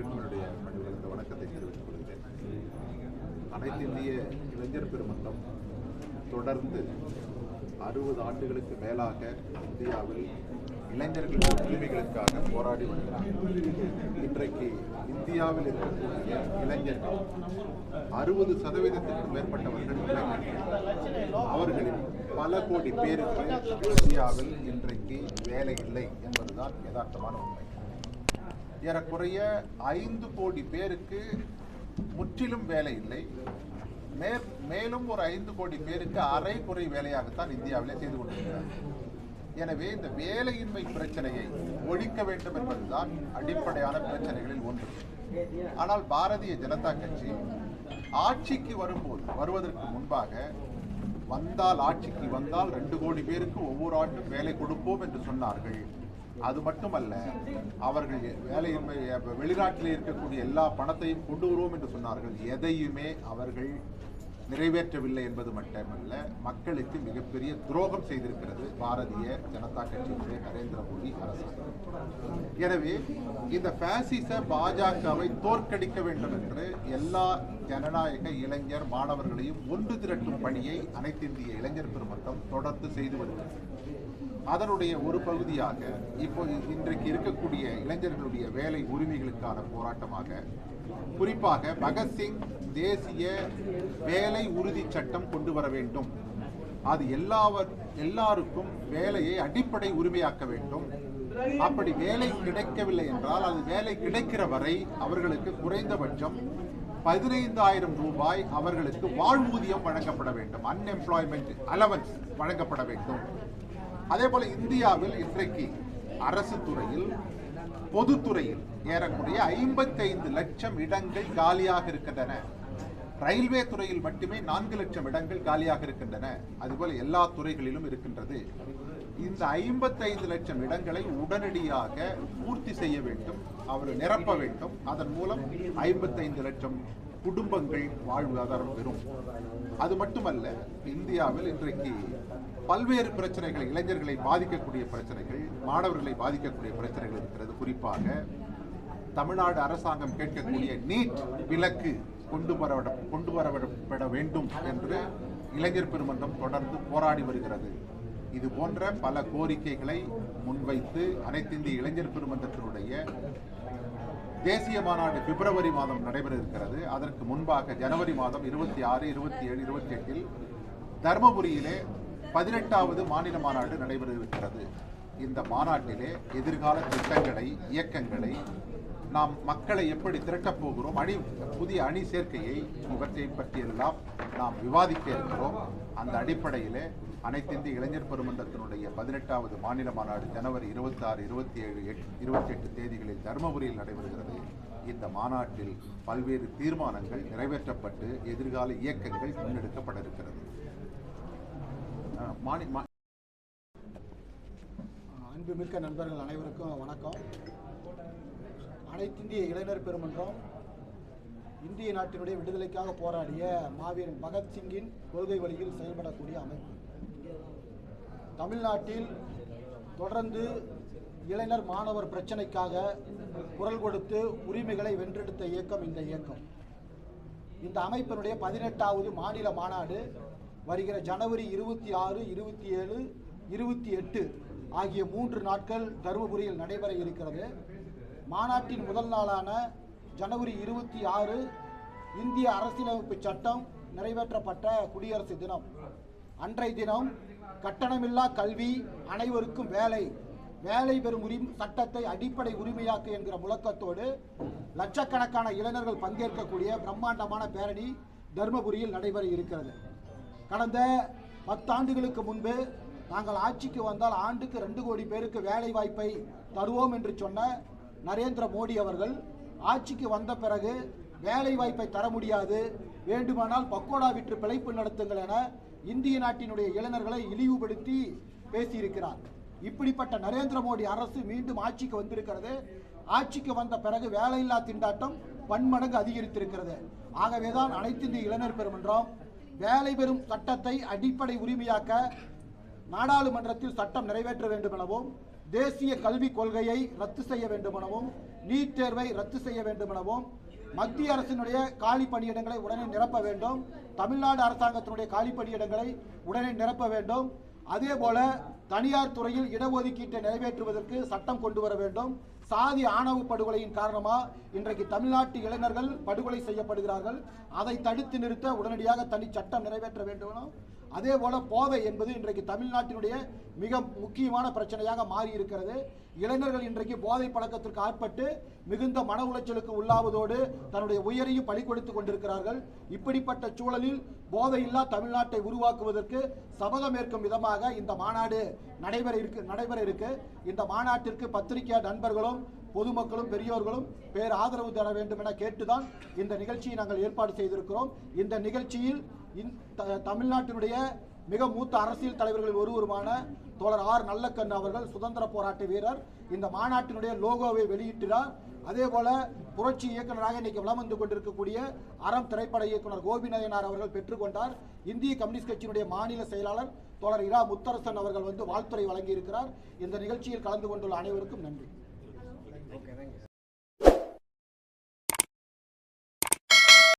அனைவருக்கும் என்னுடைய பணிவுகளுக்கு வணக்கத்தை தெரிவித்துக் கொள்கிறேன். அனைத்து இந்திய இளைஞர் பெருமன்றம் தொடர்ந்து அறுபது ஆண்டுகளுக்கு மேலாக இந்தியாவில் இளைஞர்களின் உரிமைகளுக்காக போராடி வருகிறார் இன்றைக்கு இந்தியாவில் இருக்கக்கூடிய இளைஞர்கள் அறுபது சதவீதத்திற்கும் மேற்பட்டவர்கள் இளைஞர்கள். அவர்களின் பல கோடி பேருக்கு இந்தியாவில் இன்றைக்கு வேலை இல்லை என்பதுதான் யதார்த்தமான உண்மை. ஏறக்குறைய ஐந்து கோடி பேருக்கு முற்றிலும் வேலை இல்லை. மே மேலும் ஒரு ஐந்து கோடி பேருக்கு அரை குறை வேலையாகத்தான் இந்தியாவிலே செய்து கொண்டிருக்கிறார் எனவே இந்த வேலையின்மை பிரச்சனையை ஒழிக்க வேண்டும் என்பதுதான் அடிப்படையான பிரச்சனைகளில் ஒன்று. ஆனால் பாரதிய ஜனதா கட்சி ஆட்சிக்கு வரும்போது வருவதற்கு முன்பாக வந்தால் ஆட்சிக்கு வந்தால் ரெண்டு கோடி பேருக்கு ஒவ்வொரு ஆண்டும் வேலை கொடுப்போம் என்று சொன்னார்கள். அது மட்டுமல்ல அவர்கள் வேலையின்மை வெளிநாட்டில் இருக்கக்கூடிய எல்லா பணத்தையும் கொண்டு வருவோம் என்று சொன்னார்கள். எதையுமே அவர்கள் நிறைவேற்றவில்லை என்பது மட்டுமல்ல மக்களுக்கு மிகப்பெரிய துரோகம் செய்திருக்கிறது பாரதிய ஜனதா கட்சியினுடைய நரேந்திர மோடி அரசாங்கம் எனவே இந்த பாசிச பாஜகவை தோற்கடிக்க வேண்டும் என்று எல்லா ஜனநாயக இளைஞர் மாணவர்களையும் ஒன்று திரட்டும் பணியை அனைத்து இந்திய இளைஞர் பெருமக்கள் தொடர்ந்து செய்து வருகிறது அதனுடைய ஒரு பகுதியாக இப்போ இன்றைக்கு இருக்கக்கூடிய இளைஞர்களுடைய வேலை உரிமைகளுக்கான போராட்டமாக குறிப்பாக பகத்சிங் தேசிய வேலை உறுதி சட்டம் கொண்டு வர வேண்டும். அது எல்லாவர் எல்லாருக்கும் வேலையை அடிப்படை உரிமையாக்க வேண்டும். அப்படி வேலை கிடைக்கவில்லை என்றால் அது வேலை கிடைக்கிற வரை அவர்களுக்கு குறைந்தபட்சம் பதினைந்தாயிரம் ரூபாய் அவர்களுக்கு வாழ்வூதியம் வழங்கப்பட வேண்டும். அன்எம்ப்ளாய்மெண்ட் அலவன்ஸ் வழங்கப்பட வேண்டும். அதே போல இந்தியாவில் இன்றைக்கு அரசு துறையில் பொதுத்துறையில் ஏறக்குறைய ஐம்பத்தைந்து லட்சம் இடங்கள் காலியாக இருக்கின்றன. ரயில்வே துறையில் மட்டுமே நான்கு லட்சம் இடங்கள் காலியாக இருக்கின்றன. அதுபோல் எல்லா துறைகளிலும் இருக்கின்றது. இந்த ஐம்பத்தைந்து லட்சம் இடங்களை உடனடியாக பூர்த்தி செய்ய வேண்டும். அவர் நிரப்ப வேண்டும். அதன் மூலம் ஐம்பத்தைந்து லட்சம் குடும்பங்கள் வாழ்வாதாரம் பெறும். அது மட்டுமல்ல இந்தியாவில் இன்றைக்கு பல்வேறு பிரச்சனைகள் இளைஞர்களை பாதிக்கக்கூடிய பிரச்சனைகள் மாணவர்களை பாதிக்கக்கூடிய பிரச்சனைகள் இருக்கிறது. குறிப்பாக தமிழ்நாடு அரசாங்கம் கேட்கக்கூடிய நீட் விலக்கு கொண்டு வர கொண்டு வரப்பட வேண்டும் என்று இளைஞர் பெருமன்றம் தொடர்ந்து போராடி வருகிறது. இது போன்ற பல கோரிக்கைகளை முன்வைத்து அனைத்திந்திய இளைஞர் பெருமன்றத்தினுடைய தேசிய மாநாடு பிப்ரவரி மாதம் நடைபெற இருக்கிறது அதற்கு முன்பாக ஜனவரி மாதம் இருபத்தி ஆறு இருபத்தி ஏழு இருபத்தி எட்டில் தர்மபுரியிலே பதினெட்டாவது மாநில மாநாடு நடைபெற இருக்கிறது இந்த மாநாட்டிலே எதிர்கால திட்டங்களை இயக்கங்களை நாம் மக்களை எப்படி திரட்டப் போகிறோம் அணி புதிய அணி சேர்க்கையை இவற்றை பற்றியெல்லாம் நாம் விவாதிக்க இருக்கிறோம். அந்த அடிப்படையிலே அனைத்து இந்திய இளைஞர் பெருமன்றத்தினுடைய பதினெட்டாவது மாநில மாநாடு ஜனவரி இருபத்தி ஆறு இருபத்தி ஏழு இருபத்தி எட்டு தேதிகளில் தருமபுரியில் நடைபெறுகிறது. இந்த மாநாட்டில் பல்வேறு தீர்மானங்கள் நிறைவேற்றப்பட்டு எதிர்கால இயக்கங்கள் முன்னெடுக்கப்பட இருக்கிறது அன்புமிக்க நண்பர்கள் அனைவருக்கும் வணக்கம். அனைத்திந்திய இளைஞர் பெருமன்றம் இந்திய நாட்டினுடைய விடுதலைக்காக போராடிய மாவீரன் பகத்சிங்கின் கொள்கை வழியில் செயல்படக்கூடிய அமைப்பு. தமிழ்நாட்டில் தொடர்ந்து இளைஞர் மாணவர் பிரச்சனைக்காக குரல் கொடுத்து உரிமைகளை வென்றெடுத்த இயக்கம் இந்த இயக்கம். இந்த அமைப்பினுடைய பதினெட்டாவது மாநில மாநாடு வருகிற ஜனவரி இருபத்தி ஆறு இருபத்தி ஏழு இருபத்தி எட்டு ஆகிய மூன்று நாட்கள் தருமபுரியில் நடைபெற இருக்கிறது. மாநாட்டின் முதல் நாளான ஜனவரி இருபத்தி ஆறு இந்திய அரசியலமைப்பு சட்டம் நிறைவேற்றப்பட்ட குடியரசு தினம். அன்றைய தினம் கட்டணமில்லா கல்வி அனைவருக்கும் வேலை. வேலை பெறும் உரிமை சட்டத்தை அடிப்படை உரிமையாக்கு என்கிற முழக்கத்தோடு லட்சக்கணக்கான இளைஞர்கள் பங்கேற்கக்கூடிய பிரம்மாண்டமான பேரணி தருமபுரியில் நடைபெற இருக்கிறது. கடந்த பத்தாண்டுகளுக்கு முன்பு நாங்கள் ஆட்சிக்கு வந்தால் ஆண்டுக்கு ரெண்டு கோடி பேருக்கு வேலை வாய்ப்பை தருவோம் என்று சொன்ன நரேந்திர மோடி அவர்கள் ஆட்சிக்கு வந்த பிறகு வேலை வாய்ப்பை தர முடியாது வேண்டுமானால் பக்கோடா விற்று பிழைப்பு நடத்துங்கள் என இந்திய நாட்டினுடைய இளைஞர்களை இழிவுபடுத்தி பேசியிருக்கிறார். இப்படிப்பட்ட நரேந்திர மோடி அரசு மீண்டும் ஆட்சிக்கு வந்திருக்கிறது. ஆட்சிக்கு வந்த பிறகு வேலையில்லா திண்டாட்டம் பன்மடங்கு அதிகரித்திருக்கிறது. ஆகவேதான் அனைத்து இந்திய இளைஞர் பெருமன்றம் வேலை பெறும் சட்டத்தை அடிப்படை உரிமையாக்க நாடாளுமன்றத்தில் சட்டம் நிறைவேற்ற வேண்டுமெனவும் தேசிய கல்விக் கொள்கையை ரத்து செய்ய வேண்டுமெனவும் நீட் தேர்வை ரத்து செய்ய வேண்டுமெனவும் மத்திய அரசினுடைய காலி பணியிடங்களை உடனே நிரப்ப வேண்டும் தமிழ்நாடு அரசாங்கத்தினுடைய காலி பணியிடங்களை உடனே நிரப்ப வேண்டும் அதே போல தனியார் துறையில் இடஒதுக்கீட்டை நிறைவேற்றுவதற்கு சட்டம் கொண்டு வர வேண்டும். சாதி ஆணவ படுகொலையின் காரணமாக இன்றைக்கு தமிழ்நாட்டு இளைஞர்கள் படுகொலை செய்யப்படுகிறார்கள். அதை தடுத்து நிறுத்த உடனடியாக தனி சட்டம் நிறைவேற்ற வேண்டும் அதே போல போதை என்பது இன்றைக்கு தமிழ்நாட்டினுடைய மிக முக்கியமான பிரச்சனையாக மாறி இருக்கிறது இளைஞர்கள் இன்றைக்கு போதை பழக்கத்திற்கு ஆட்பட்டு மிகுந்த மன உளைச்சலுக்கு உள்ளாவதோடு தன்னுடைய உயரையும் பலி கொடுத்து கொண்டிருக்கிறார்கள். இப்படிப்பட்ட சூழலில் போதையில்லா தமிழ்நாட்டை உருவாக்குவதற்கு சபதம் ஏற்கும் விதமாக இந்த மாநாடு நடைபெற இருக்கு நடைபெற இருக்கு. இந்த மாநாட்டிற்கு பத்திரிகை நண்பர்களும் பொதுமக்களும் பெரியோர்களும் பேர் ஆதரவு தர வேண்டும் என கேட்டுதான் இந்த நிகழ்ச்சியை நாங்கள் ஏற்பாடு செய்திருக்கிறோம். இந்த நிகழ்ச்சியில் தமிழ்நாட்டினுடைய மிக மூத்த அரசியல் தலைவர்களில் ஒருவருமான தோழர் ஆர் நல்லக்கண்ணு அவர்கள் சுதந்திர போராட்ட வீரர் இந்த மாநாட்டினுடைய லோகோவை வெளியிட்டார். அதே போல புரட்சி இயக்குனராக இன்னைக்கு வளம் வந்து கொண்டிருக்கக்கூடிய அறம் திரைப்பட இயக்குனர் கோபிநயனார் அவர்கள் பெற்றுக்கொண்டார் இந்திய கம்யூனிஸ்ட் கட்சியினுடைய மாநில செயலாளர் தோழர் இரா முத்தரசன் அவர்கள் வந்து வாழ்த்துறை வழங்கியிருக்கிறார். இந்த நிகழ்ச்சியில் கலந்து கொண்டுள்ள அனைவருக்கும் நன்றி.